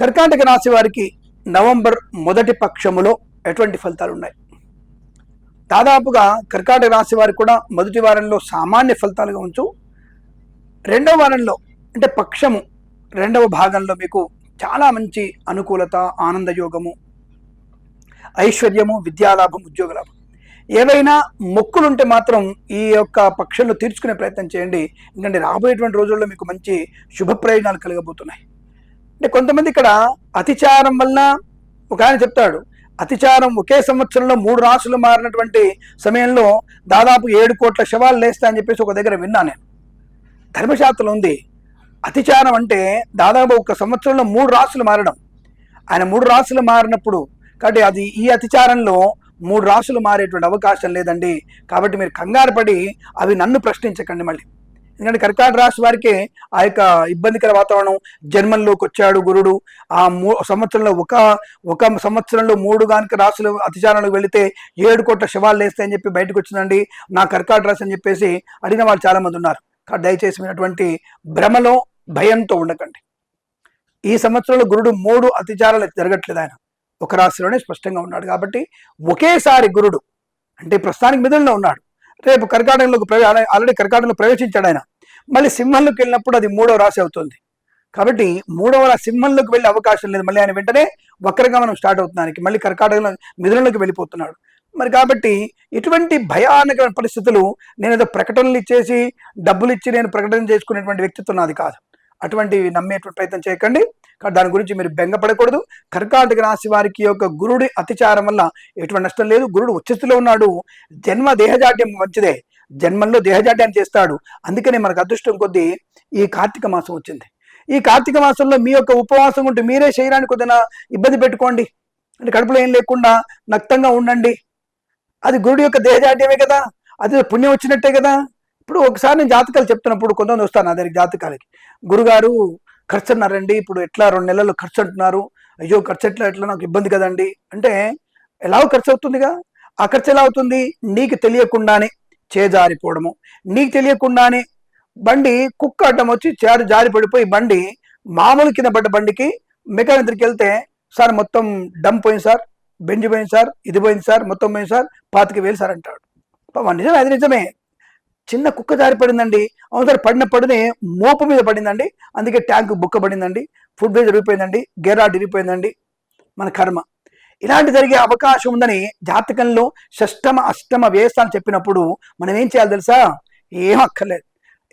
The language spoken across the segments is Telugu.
కర్కాటక రాశి వారికి నవంబర్ మొదటి పక్షములో ఎటువంటి ఫలితాలు ఉన్నాయి? దాదాపుగా కర్కాటక రాశి వారికి కూడా మొదటి వారంలో సామాన్య ఫలితాలుగా ఉంచు రెండవ వారంలో అంటే పక్షము రెండవ భాగంలో మీకు చాలా మంచి అనుకూలత ఆనందయోగము ఐశ్వర్యము విద్యాలాభం ఉద్యోగ లాభం ఏవైనా మొక్కులుంటే మాత్రం ఈ యొక్క పక్షంలో తీర్చుకునే ప్రయత్నం చేయండి. ఎందుకంటే రాబోయేటువంటి రోజుల్లో మీకు మంచి శుభ ప్రయోజనాలు కలగబోతున్నాయి. అంటే కొంతమంది ఇక్కడ అతిచారం వలన ఒక ఆయన చెప్తాడు అతిచారం ఒకే సంవత్సరంలో మూడు రాసులు మారినటువంటి సమయంలో దాదాపు ఏడు కోట్ల శవాలు లేస్తాయని చెప్పేసి ఒక దగ్గర విన్నా నేను. ధర్మశాస్త్రం ఉంది అతిచారం అంటే దాదాపు ఒక సంవత్సరంలో మూడు రాసులు మారడం. ఆయన మూడు రాసులు మారినప్పుడు కాబట్టి అది ఈ అతిచారంలో మూడు రాసులు మారేటువంటి అవకాశం లేదండి. కాబట్టి మీరు కంగారు పడి అవి నన్ను ప్రశ్నించకండి మళ్ళీ. ఎందుకంటే కర్కాటక రాశి వారికి ఆ యొక్క ఇబ్బందికర వాతావరణం జన్మల్లోకి వచ్చాడు గురుడు. ఆ మూ సంవత్సరంలో ఒక ఒక సంవత్సరంలో మూడు గానికి రాసులు అతిచారణకు వెళితే ఏడు కోట్ల శవాలు లేస్తాయని చెప్పి బయటకు వచ్చిందండి. నా కర్కాటక రాశి అని చెప్పేసి అడిగిన వాళ్ళు చాలామంది ఉన్నారు. దయచేసి అటువంటి భ్రమలో భయంతో ఉండకండి. ఈ సంవత్సరంలో గురుడు మూడు అతిచారాలు జరగట్లేదు ఆయన. ఒక రాశిలోనే స్పష్టంగా ఉన్నాడు కాబట్టి ఒకేసారి గురుడు అంటే ప్రస్తుతానికి మిథునంలో ఉన్నాడు. రేపు కర్కాటకంలోకి ప్రవే ఆల్రెడీ కర్కాటకంలో ప్రవేశించాడు ఆయన. మళ్ళీ సింహంలోకి వెళ్ళినప్పుడు అది మూడవ రాశి అవుతుంది. కాబట్టి మూడవ సింహంలోకి వెళ్ళే అవకాశం లేదు. మళ్ళీ ఆయన వెంటనే వక్రగమనం స్టార్ట్ అవుతున్నానికి మళ్ళీ కర్కాటకంలో మిథునంలోకి వెళ్ళిపోతున్నాడు. మరి కాబట్టి ఇటువంటి భయానకమైన పరిస్థితులు నేను ఏదో ప్రకటనలు ఇచ్చేసి డబ్బులు ఇచ్చి నేను ప్రకటన చేసుకునేటువంటి వ్యక్తిత్వం నాది కాదు. అటువంటివి నమ్మేటువంటి ప్రయత్నం చేయకండి. కాబట్టి దాని గురించి మీరు బెంగపడకూడదు. కర్కాటక రాశి వారికి యొక్క గురుడి అతిచారం వల్ల ఎటువంటి నష్టం లేదు. గురుడు ఉచ్చస్థితిలో ఉన్నాడు. జన్మ దేహజాడ్యం మంచిదే. జన్మంలో దేహజాడ్యాన్ని చేస్తాడు. అందుకనే మనకు అదృష్టం కొద్దీ ఈ కార్తీక మాసం వచ్చింది. ఈ కార్తీక మాసంలో మీ యొక్క ఉపవాసం ఉంటే మీరే శరీరానికి కొద్దిగా ఇబ్బంది పెట్టుకోండి. అంటే కడుపులో ఏం లేకుండా నక్తంగా ఉండండి. అది గురుడు యొక్క దేహజాడ్యమే కదా. అది పుణ్యం వచ్చినట్టే కదా. ఇప్పుడు ఒకసారి నేను జాతకాలు చెప్తున్నప్పుడు కొంతమంది వస్తాను నా దగ్గర జాతకాలకి. గురుగారు ఖర్చు అన్నారండి ఇప్పుడు ఎట్లా రెండు నెలలు ఖర్చు అంటున్నారు అయ్యో ఖర్చు ఎట్లా? ఎట్లా నాకు ఇబ్బంది కదండి. అంటే ఎలా ఖర్చు అవుతుందిగా ఆ ఖర్చు ఎలా అవుతుంది? నీకు తెలియకుండానే చేజారిపోవడము. నీకు తెలియకుండానే బండి కుక్క అడ్డం వచ్చి చేరు జారి పడిపోయి బండి మామూలు కింద పడ్డ బండికి మెకానిక్ దగ్గరికి వెళ్తే సార్ మొత్తం డమ్ పోయింది సార్ బెంజ్ పోయింది సార్ ఇది పోయింది సార్ మొత్తం పోయింది సార్ పాతికి వేలు సార్ అంటాడు. పాపం నిజమే అది నిజమే. చిన్న కుక్క జారి పడిందండి. అవును పడిన పడినే మోపు మీద పడిందండి. అందుకే ట్యాంక్ బుక్క పడిందండి. ఫుడ్ వేజ్ ఇరిగిపోయిందండి గెరాడ్ ఇరిగిపోయిందండి మన కర్మ. ఇలాంటి జరిగే అవకాశం ఉందని జాతకంలో షష్టమ అష్టమ వేస్తాను చెప్పినప్పుడు మనం ఏం చేయాలి తెలుసా? ఏం అక్కర్లేదు.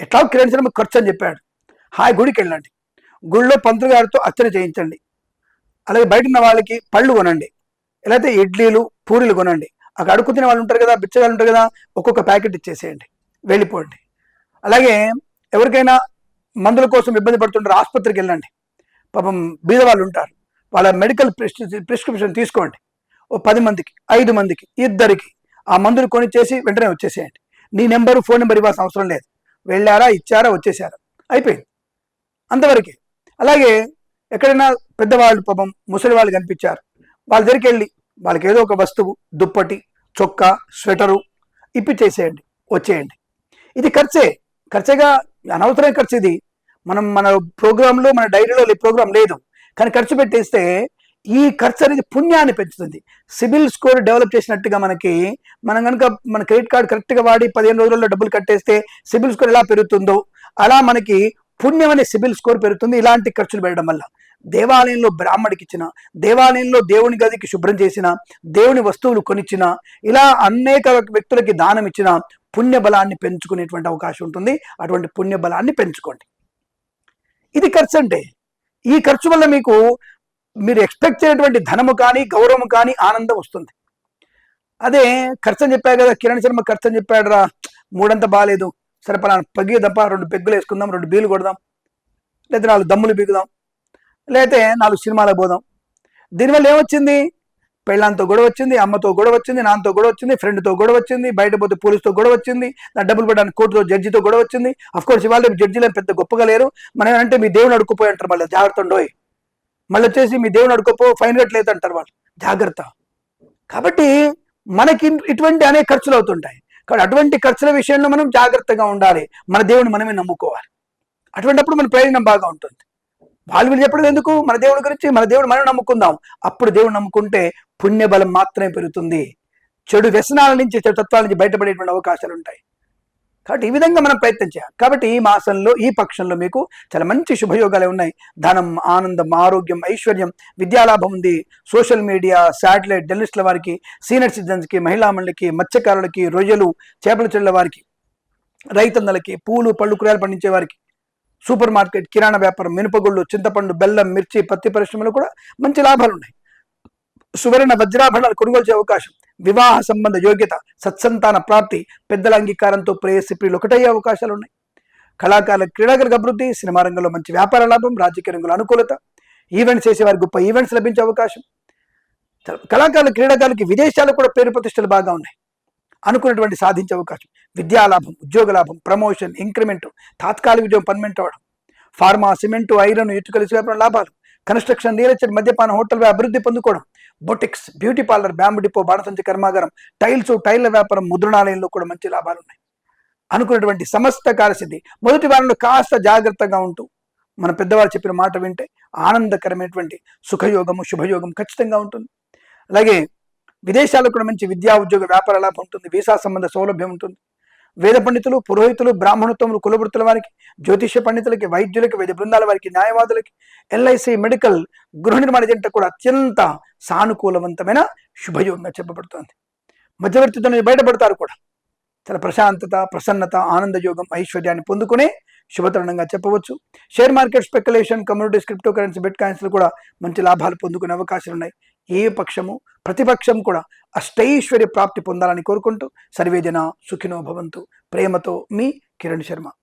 ఎట్లా కిరణ్ ఖర్చు అని చెప్పాడు. హాయ్ గుడికి వెళ్ళండి. గుడిలో పంతులు గారితో అర్చన చేయించండి. అలాగే బయట ఉన్న వాళ్ళకి పళ్ళు కొనండి. లేకపోతే ఇడ్లీలు పూరీలు కొనండి. అక్కడ అడుగుతున్న వాళ్ళు ఉంటారు కదా బిచ్చగాళ్ళు ఉంటారు కదా ఒక్కొక్క ప్యాకెట్ ఇచ్చేసేయండి. వెళ్ళిపోండి. అలాగే ఎవరికైనా మందుల కోసం ఇబ్బంది పడుతుంటారు ఆసుపత్రికి వెళ్ళండి. పాపం బీద వాళ్ళు ఉంటారు. వాళ్ళ మెడికల్ ప్రిస్క్రిప్షన్ తీసుకోండి. ఓ పది మందికి ఐదు మందికి ఇద్దరికి ఆ మందులు కొనిచ్చేసి వెంటనే వచ్చేసేయండి. నీ నెంబరు ఫోన్ నెంబర్ ఇవ్వాల్సిన అవసరం లేదు. వెళ్ళారా ఇచ్చారా వచ్చేసారా? అయిపోయింది. అంతవరకే. అలాగే ఎక్కడైనా పెద్దవాళ్ళు పాపం ముసలి వాళ్ళు కనిపించారు. వాళ్ళ దగ్గరికి వెళ్ళి వాళ్ళకి ఏదో ఒక వస్తువు దుప్పటి చొక్కా స్వెటరు ఇప్పిచ్చేసేయండి. వచ్చేయండి. ఇది ఖర్చే. ఖర్చేగా అనవసరం ఖర్చు ఇది. మనం మన ప్రోగ్రాంలో మన డైరీలో ప్రోగ్రాం లేదు. కానీ ఖర్చు పెట్టేస్తే ఈ ఖర్చు అనేది పుణ్యాన్ని పెంచుతుంది. సిబిల్ స్కోర్ డెవలప్ చేసినట్టుగా మనకి మనం కనుక మన క్రెడిట్ కార్డ్ కరెక్ట్గా వాడి పదిహేను రోజుల్లో డబ్బులు కట్టేస్తే సిబిల్ స్కోర్ ఎలా పెరుగుతుందో అలా మనకి పుణ్యం అనే సిబిల్ స్కోర్ పెరుగుతుంది ఇలాంటి ఖర్చులు పెట్టడం వల్ల. దేవాలయంలో బ్రాహ్మడికి ఇచ్చిన దేవాలయంలో దేవుని గదికి శుభ్రం చేసిన దేవుని వస్తువులు కొనిచ్చిన ఇలా అనేక వ్యక్తులకి దానం ఇచ్చిన పుణ్య బలాన్ని పెంచుకునేటువంటి అవకాశం ఉంటుంది. అటువంటి పుణ్య బలాన్ని పెంచుకోండి. ఇది ఖర్చు అంటే ఈ ఖర్చు వల్ల మీకు మీరు ఎక్స్పెక్ట్ చేయనటువంటి ధనము కానీ గౌరవము కానీ ఆనందం వస్తుంది. అదే ఖర్చు అని చెప్పాడు కదా కిరణ్ శర్మ ఖర్చు అని చెప్పాడు రా మూడంత బాగాలేదు సరే పలానా పగ్గి తప్ప రెండు పెగ్గులు వేసుకుందాం రెండు బీలు కొడదాం లేదా నాలుగు దమ్ములు బిగుదాం లేకపోతే నాలుగు సినిమాలకు పోదాం. దీనివల్ల ఏమొచ్చింది? పెళ్ళాంతో గొడవ వచ్చింది అమ్మతో గొడవ వచ్చింది నాన్నతో గొడవ వచ్చింది ఫ్రెండ్తో గొడవ వచ్చింది బయట పోతే పోలీసుతో గొడవ వచ్చింది నా డబ్బులు పడడానికి కోర్టుతో జడ్జితో గొడవ వచ్చింది. అఫ్ కోర్స్ ఇవాళ జడ్జిలో పెద్ద గొప్పగా లేరు. మనం ఏమంటే మీ దేవుని అడుక్కుపోయి అంటారు మళ్ళీ జాగ్రత్త ఉండోయ్ మళ్ళీ వచ్చేసి మీ దేవుని అడుక్కుపో ఫైన్ కట్టలేదు అంటారు వాళ్ళు. జాగ్రత్త. కాబట్టి మనకి ఇటువంటి అనేక ఖర్చులు అవుతుంటాయి. కాబట్టి అటువంటి ఖర్చుల విషయంలో మనం జాగ్రత్తగా ఉండాలి. మన దేవుని మనమే నమ్ముకోవాలి. అటువంటిప్పుడు మన ప్రయోజనం బాగా ఉంటుంది. వాళ్ళు వీళ్ళు చెప్పడం ఎందుకు? మన దేవుడి గురించి మన దేవుడు మనం నమ్ముకుందాం. అప్పుడు దేవుడు నమ్ముకుంటే పుణ్యబలం మాత్రమే పెరుగుతుంది. చెడు వ్యసనాల నుంచి చెడు తత్వాల నుంచి బయటపడేటువంటి అవకాశాలు ఉంటాయి. కాబట్టి ఈ విధంగా మనం ప్రయత్నం చేయాలి. కాబట్టి ఈ మాసంలో ఈ పక్షంలో మీకు చాలా మంచి శుభయోగాలే ఉన్నాయి. ధనం ఆనందం ఆరోగ్యం ఐశ్వర్యం విద్యాలాభం ఉంది. సోషల్ మీడియా శాటిలైట్ జర్నలిస్టుల వారికి సీనియర్ సిటిజన్స్కి మహిళా మండలికి మత్స్యకారులకి రొయ్యలు చేపల చెట్ల వారికి రైతన్నలకి పూలు పళ్ళు కూరగాయలు పండించే వారికి సూపర్ మార్కెట్ కిరాణా వ్యాపారం మినపగుళ్ళు చింతపండు బెల్లం మిర్చి పత్తి పరిశ్రమలు కూడా మంచి లాభాలు ఉన్నాయి. సువర్ణ వజ్రాభరణాలు కొనుగోలు చేసే అవకాశం వివాహ సంబంధ యోగ్యత సత్సంతాన ప్రాప్తి పెద్దల అంగీకారంతో ప్రేయసి ప్రియులు ఒకటయ్యే అవకాశాలు ఉన్నాయి. కళాకారుల క్రీడాకారులకు అభివృద్ధి సినిమా రంగంలో మంచి వ్యాపార లాభం రాజకీయ రంగంలో అనుకూలత ఈవెంట్స్ చేసేవారు గొప్ప ఈవెంట్స్ లభించే అవకాశం. కళాకారుల క్రీడాకారులకి విదేశాలు కూడా పేరు ప్రతిష్టలు బాగా ఉన్నాయి. అనుకున్నటువంటి సాధించే అవకాశం. విద్యాలాభం ఉద్యోగ లాభం ప్రమోషన్ ఇంక్రిమెంట్ తాత్కాలిక ఉద్యోగం పర్మనెంట్ అవ్వడం ఫార్మా సిమెంటు ఐరన్ ఇటుకలు వ్యాపారం లాభాలు. కన్స్ట్రక్షన్ రియల్ ఎస్టేట్ మద్యపాన హోటల్ అభివృద్ధి పొందుకోవడం. Boutiques beauty parlour bamboo depot బాణసంచి కర్మాగారం టైల్స్ టైల్ల వ్యాపారం ముద్రణాలయంలో కూడా మంచి లాభాలు ఉన్నాయి. అనుకున్నటువంటి సమస్త కార్యసిద్ధి. మొదటి వారంలో కాస్త జాగ్రత్తగా ఉంటూ మన పెద్దవారు చెప్పిన మాట వింటే ఆనందకరమైనటువంటి సుఖయోగము శుభయోగం ఖచ్చితంగా ఉంటుంది. అలాగే విదేశాలకు కూడా మంచి విద్యా ఉద్యోగ వ్యాపార లాభం ఉంటుంది వీసా సంబంధ సౌలభ్యం ఉంటుంది. వేద పండితులు పురోహితులు బ్రాహ్మణత్వములు కులవృత్తుల వారికి జ్యోతిష పండితులకి వైద్యులకి వైద్య బృందాల వారికి న్యాయవాదులకి ఎల్ఐసి మెడికల్ గృహ నిర్మాణ జంట కూడా అత్యంత సానుకూలవంతమైన శుభయోగంగా చెప్పబడుతోంది. మధ్యవర్తితో బయటపడతారు కూడా. చాలా ప్రశాంతత ప్రసన్నత ఆనందయోగం ఐశ్వర్యాన్ని పొందుకునే శుభతరుణంగా చెప్పవచ్చు. Share market speculation communities crypto currency bit కాయిన్స్లు కూడా మంచి లాభాలు పొందుకునే అవకాశాలు ఉన్నాయి ఏ పక్షము ప్రతిపక్షం కూడా అష్టైశ్వర్య ప్రాప్తి పొందాలని కోరుకుంటూ సర్వేజన సుఖినో భవంతు. ప్రేమతో మీ కిరణ్ శర్మ.